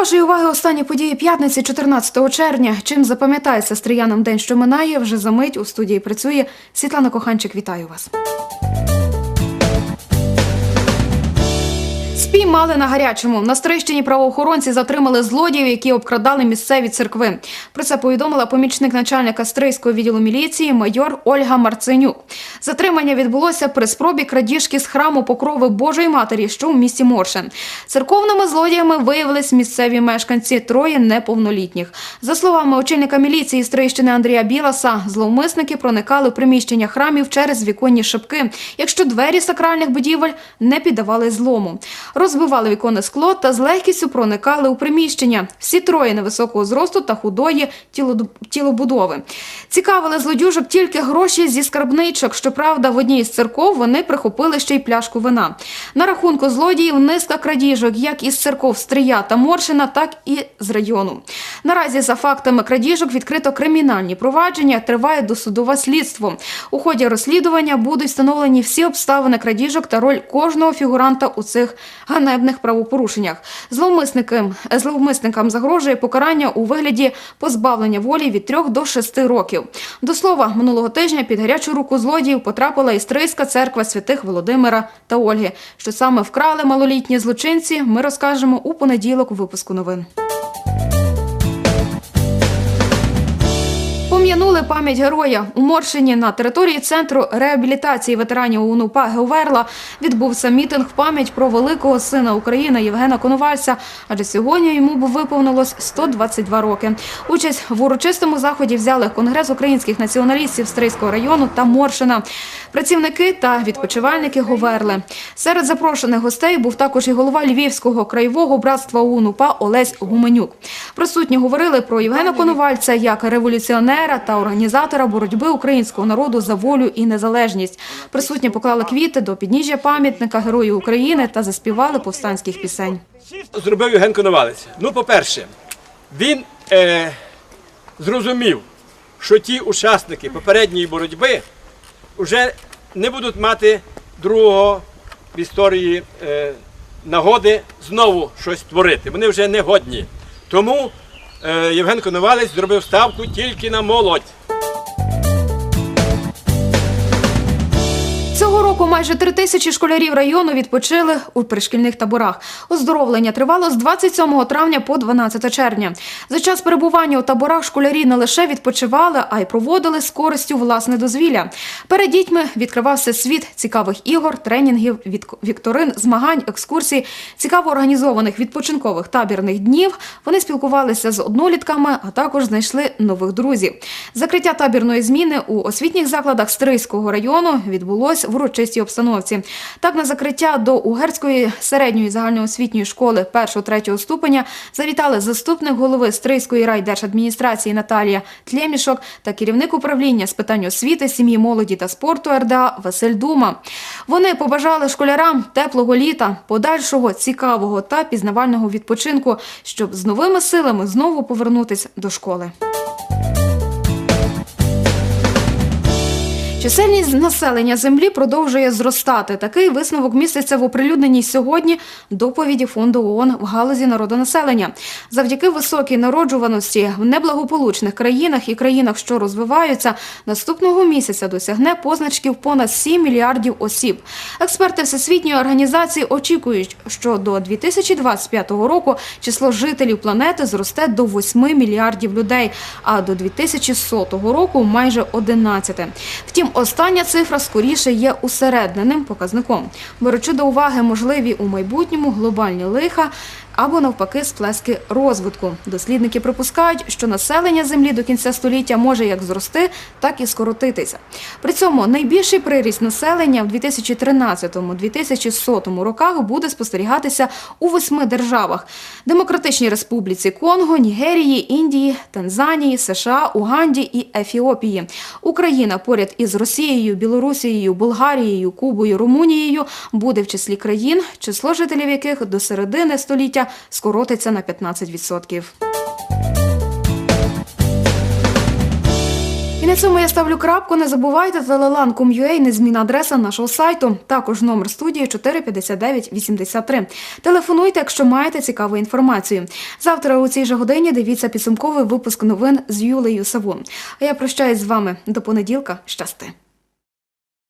вашої уваги останні події п'ятниці 14 червня. Чим запам'ятається стріянам день, що минає, вже за мить у студії працює Світлана Коханчик. Вітаю вас. Спіймали на гарячому. На Стрийщині правоохоронці затримали злодіїв, які обкрадали місцеві церкви. Про це повідомила помічник начальника Стрийського відділу міліції майор Ольга Марценюк. Затримання відбулося при спробі крадіжки з храму Покрови Божої Матері, що в місті Моршин. Церковними злодіями виявились місцеві мешканці, троє неповнолітніх. За словами очільника міліції Стрийщини Андрія Біласа, зловмисники проникали в приміщення храмів через віконні шибки, якщо двері сакральних будівель не піддавали злому. Розбивали віконне скло та з легкістю проникали у приміщення. Всі троє невисокого зросту та худої тіло- тілобудови. Цікавили злодюжок тільки гроші зі скарбничок. Щоправда, в одній з церков вони прихопили ще й пляшку вина. На рахунку злодіїв низка крадіжок, як із церков Стрия та Моршина, так і з району. Наразі за фактами крадіжок відкрито кримінальні провадження, триває досудове слідство. У ході розслідування будуть встановлені всі обставини крадіжок та роль кожного фігуранта у цих ганебних правопорушеннях. Зловмисникам, зловмисникам загрожує покарання у вигляді позбавлення волі від 3 до 6 років. До слова, минулого тижня під гарячу руку злодіїв потрапила Істрийська церква святих Володимира та Ольги. Що саме вкрали малолітні злочинці, ми розкажемо у понеділок у випуску новин. Пом'янули пам'ять героя у Моршині на території центру реабілітації ветеранів УНУПА Геоверла відбувся мітинг в пам'ять про великого сина України Євгена Коновальця. Адже сьогодні йому б виповнилось 122 роки. Участь в урочистому заході взяли Конгрес українських націоналістів Стрийського району та Моршина, працівники та відпочивальники Говерли. Серед запрошених гостей був також і голова Львівського краєвого братства УНУПА Олесь Гуменюк. Присутні говорили про Євгена Коновальця як революціонера та організатора боротьби українського народу за волю і незалежність. Присутні поклали квіти до підніжжя пам'ятника Герою України та заспівали повстанських пісень. зробив Євген Коновалець? Ну, по-перше, він е, зрозумів, що ті учасники попередньої боротьби вже не будуть мати другого в історії е, нагоди знову щось творити. Вони вже не годні. Тому е, Євген Коновалець зробив ставку тільки на молодь. Року майже три тисячі школярів району відпочили у пришкільних таборах. Оздоровлення тривало з 27 травня по 12 червня. За час перебування у таборах школярі не лише відпочивали, а й проводили з користю власне дозвілля. Перед дітьми відкривався світ цікавих ігор, тренінгів, вікторин, змагань, екскурсій, цікаво організованих відпочинкових табірних днів. Вони спілкувалися з однолітками, а також знайшли нових друзів. Закриття табірної зміни у освітніх закладах Стрийського району відбулось в урочистій обстановці. Так, на закриття до Угерської середньої загальноосвітньої школи 1-3 ступеня завітали заступник голови Стрийської райдержадміністрації Наталія Тлємішок та керівник управління з питань освіти, сім'ї, молоді та спорту РДА Василь Дума. Вони побажали школярам теплого літа, подальшого цікавого та пізнавального відпочинку, щоб з новими силами знову повернутися до школи. Чисельність населення землі продовжує зростати. Такий висновок міститься в оприлюдненій сьогодні доповіді фонду ООН в галузі народонаселення. Завдяки високій народжуваності в неблагополучних країнах і країнах, що розвиваються, наступного місяця досягне позначків понад 7 мільярдів осіб. Експерти Всесвітньої організації очікують, що до 2025 року число жителів планети зросте до 8 мільярдів людей, а до 2100 року майже 11. Втім, остання цифра скоріше є усередненим показником, беручи до уваги можливі у майбутньому глобальні лиха або навпаки сплески розвитку. Дослідники припускають, що населення землі до кінця століття може як зрости, так і скоротитися. При цьому найбільший приріст населення в 2013-2100 роках буде спостерігатися у восьми державах: Демократичній Республіці Конго, Нігерії, Індії, Танзанії, США, Уганді і Ефіопії. Україна поряд із Росією, Білорусією, Болгарією, Кубою, Румунією буде в числі країн, число жителів яких до середини століття скоротиться на 15%. І на цьому я ставлю крапку. Не забувайте telelan.com.ua, незмінна адреса нашого сайту. Також номер студії 459 83. Телефонуйте, якщо маєте цікаву інформацію. Завтра у цій же годині дивіться підсумковий випуск новин з Юлею Савун. А я прощаюсь з вами до понеділка. Щасти.